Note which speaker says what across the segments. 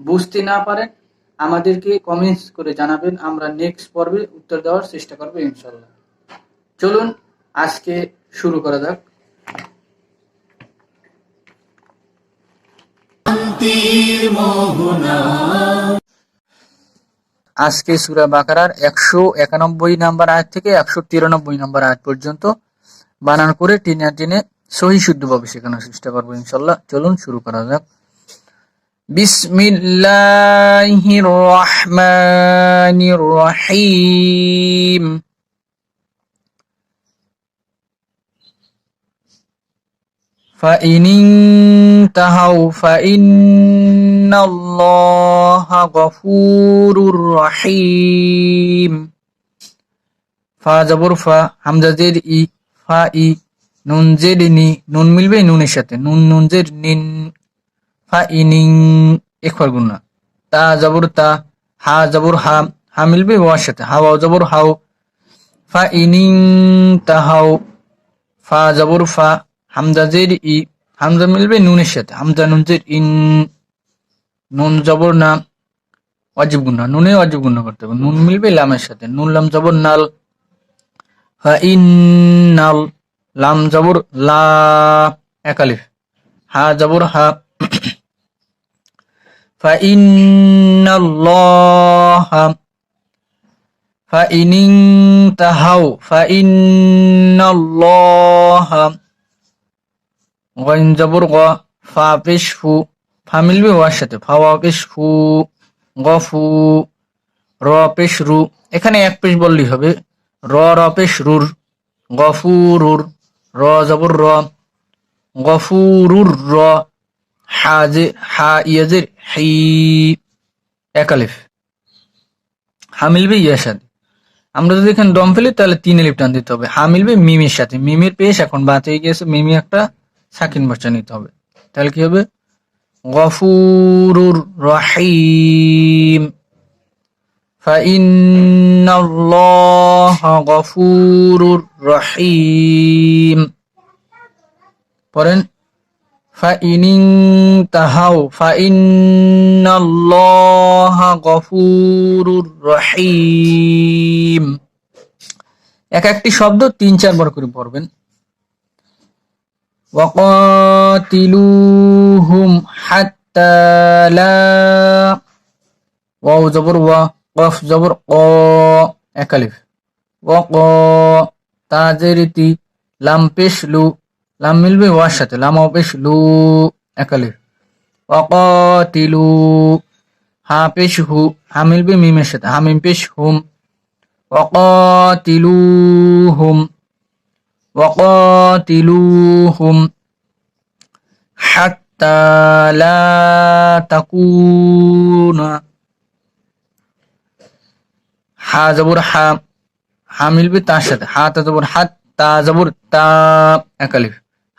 Speaker 1: বুঝতে না পারেন আমাদেরকে কমেন্টস করে জানাবেন। আমরা নেক্সট পর্বে উত্তর দেওয়ার চেষ্টা করব ইনশাল্লাহ চলুন আজকে শুরু করা যাক। আজকে সুরা বাকারার একশো একানব্বই নাম্বার আয়াত থেকে একশো তিরানব্বই নাম্বার আয়াত পর্যন্ত বানান করে টেনে টেনে সহি শুদ্ধভাবে শেখানোর চেষ্টা করব ইনশাল্লাহ চলুন শুরু করা যাক। বিসমিল্লাহির রহমানির রহিম فإن انتهوا فإن الله غفور رحيم ফা জবর ফা হামজা জের ই ফা ই নুন জের নি নুন মিলবে নুনের সাথে নুন নুন জের নিন ফা ইনিং একবার গুন্না তা জবর তা, হা জবর হা হা মিলবে ওয়ার সাথে। হাওয়া জবর হাও, ফা ইনিং তাহাও ফা জবর ফা, হামজা জের ই, হামজা মিলবে নুনের সাথে। হামজা নুন জের ইন, নুন জবর না অজীব গুন্না নুনে অজীব গুন্না করতে হবে। নুন মিলবে লামের সাথে। নুন লাম জবর নাল, ফা ইন্নাল লাম জবর লা একালিফ হা জবর হা فإن الله فإن انتهوا فإن الله غين জবর গ ফা পেশ ফু ফা মিলবে ওয়ার সাথে ফা ওয়া পেশ ফু গফু র পেশ রু এখানে এক পেশ বললেই হবে র র পেশ রুর গফুরুর র জবর র গফুরুর র হাজে হা ইয়াজের হি একালিফ হা মিলবে ইয়ার সাথে আমরা যদি এখানে দম ফেলি তাহলে তিন এলিফ টান দিতে হবে হা মিলবে মিমের সাথে মিমের পেশ এখন বাদ হয়ে গিয়েছে মিমি একটা সাকিন বাচ্চা নিতে হবে তাহলে কি হবে গফুরুর রহিম فإن الله غفور رحيم পড়েন فإن انتهوا فإن الله غفور رحيم এক একটি শব্দ তিন চারবার করে পড়বেন وقاتلوهم حتى لا ওয়াও জবর ওয়া কফ জবর ক একালিফ ওয়া ক তাজেরিতি লাম পেশ লু লাম মিলবে? ওয়ার সাথে। লাম পেশ লু একালিফ ওয়াকাতিলু, হা পেশ হু। হা মিলবে মিমের সাথে। হা মিম পেশ হুম। ওয়াকাতিলুহুম ওয়াকাতিলুহুম হাত্তা লা তাকুনা। হা জবর হা। হা মিলবে তার সাথে। হা তা জবর হাত তা জবর তা একালিফ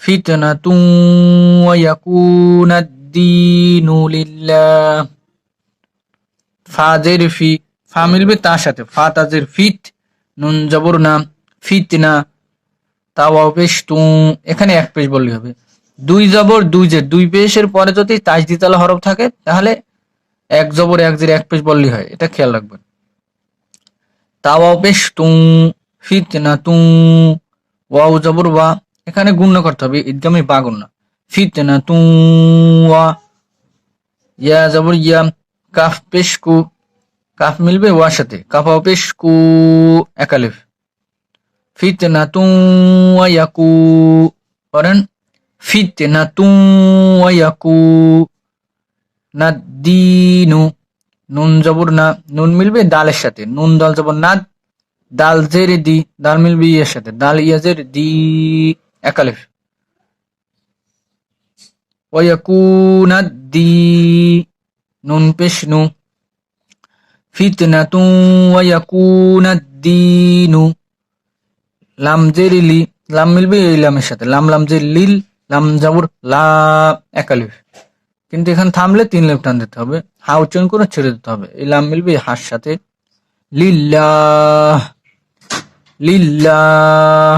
Speaker 1: فتنة ويكون الدين لله ফাজের ফি ফা মিলবে তার সাথে ফা তাজের ফিট নুন জবর না ফিট না তাওয়াও পেশ তু এখানে এক পেশ বললে হবে দুই জবর দুই জের দুই পেশের পরে যদি তাজদিতালা হরফ থাকে তাহলে এক জবর এক জের এক পেশ বললেই হয় এটা খেয়াল রাখবেন তাওয়াও পেশ তু ফিট না তু ওয়াও জবর ওয়া এখানে গুণ করতে হবে ঈদগামে বা গুণ ফিট না তু ইয়া, জবর ইয়া কাফ পেশ কু কাফ মিলবে ওয়ার সাথে কাফাও পেশ কু একালিফ ফিতনা তু ওয়াকু করেন ফিতনা তু ওয়াকু না, দিনু। নুন, জবর, না। নুন মিলবে দালের সাথে। নুন, দাল, জবর, না। দাল, জের, দি। দাল মিলবে ইয়ের সাথে। দাল ইয়াজের দি। একালিফ ওয়াকুনা দি নুন পেশ নু ফিতনাতু ওয়াকুনা দিনু লাম জের লি লাম মিলবে এই লামের সাথে, লাম লাম জের লিল লাম জাবুর, লা একালিফ কিন্তু এখানে থামলে তিন লেফ টান দিতে হবে, হা উচ্চারণ করে ছেড়ে দিতে হবে। এই লাম মিলবে হার সাথে, লিল্লাহ লিল্লাহ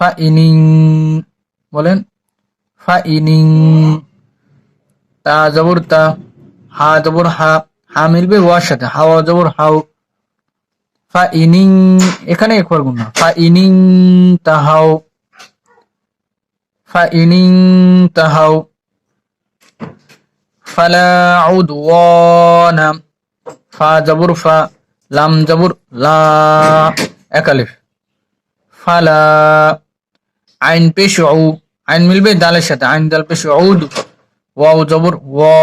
Speaker 1: ফা ইনিং বলেন ফা ইনিং তা জবর তা, হা জবর হা হা মিলবে ওয়ার সাথে হাওয়া জবর হাও ফা ইনিং এখানে একবার গুণ না ফা ইনিং তাহাও ফা ইনিং তাহাও ফালা উদওয়ানা ফা জবর ফা, লাম জবর লা একালিফ ফালা আইন পেশ উ আইন মিলবে দালের সাথে আইন দাল পেশ উদ ওয়াও জবর ওয়া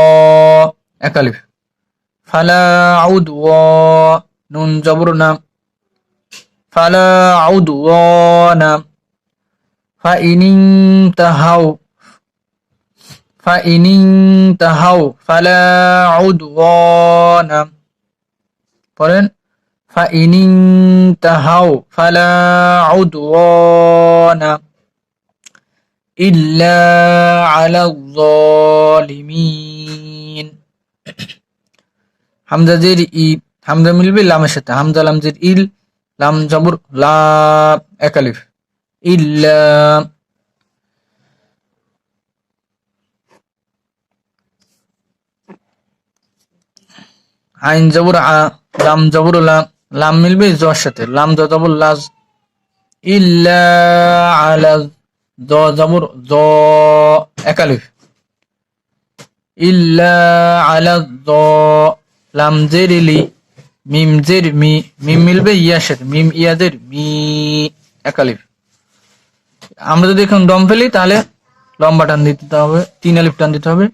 Speaker 1: একালিফ ফালা আউদ ওয়া নুন জবর না ফালা আউদওয়ানা فإن انتهوا فإن انتهوا فلا عدوان পড়েন فإن انتهوا فلا عدوان إلا على الظالمين হামজা জের ই হামজা মিলবে লামের সাথে হামজা লামজের ইল লাম জবর লা একালিফ ইল্লা আইন জবর আ লাম জবর লা লাম মিলবে জর সাথে লাম জ জবর লাজ ইল্লা আলা জ জবর জ একালিফ ইল্লা আলা জ লাম জেরিলি মিম জের মি, মিম মিলবে ইয়ার সাথে মিম ইয়াদের মি একালিফ আমরা যদি এখন দম ফেলি, তাহলে লম্বা টান দিতে হবে, তিন আলিফ টান দিতে হবে।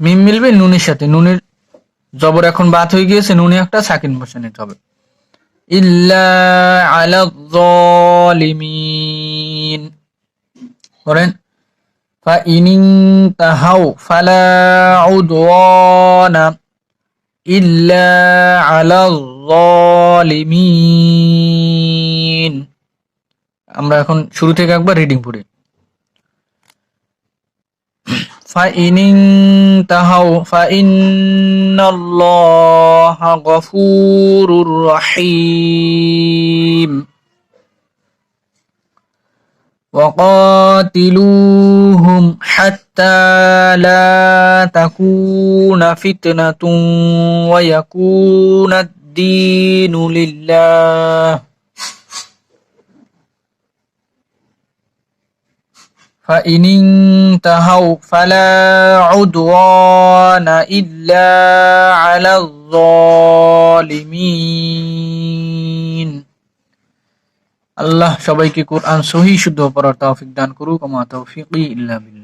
Speaker 1: মিম মিলবে নুনের সাথে, নুনের জবর এখন বাত হয়ে গিয়েছে, নুনে একটা সাকিন বসে নিতে হবে। ইল্লা আলা যালিমিন করেন فإن انتهوا فلا عدوان إلا على الظالمين আমরা এখন শুরু থেকে একবার রিডিং পড়ি فإن انتهوا فإن الله غفور رحيم وقاتلوهم حتى لا تكون فتنة ويكون الدين لله. فإن انتهوا فلا عدوان إلا على الظالمين. আল্লাহ সবাইকে কোরআন সহি শুদ্ধ পড়ার তৌফিক দান করুক আমা তৌফিক ইল্লা বিল্লাহ।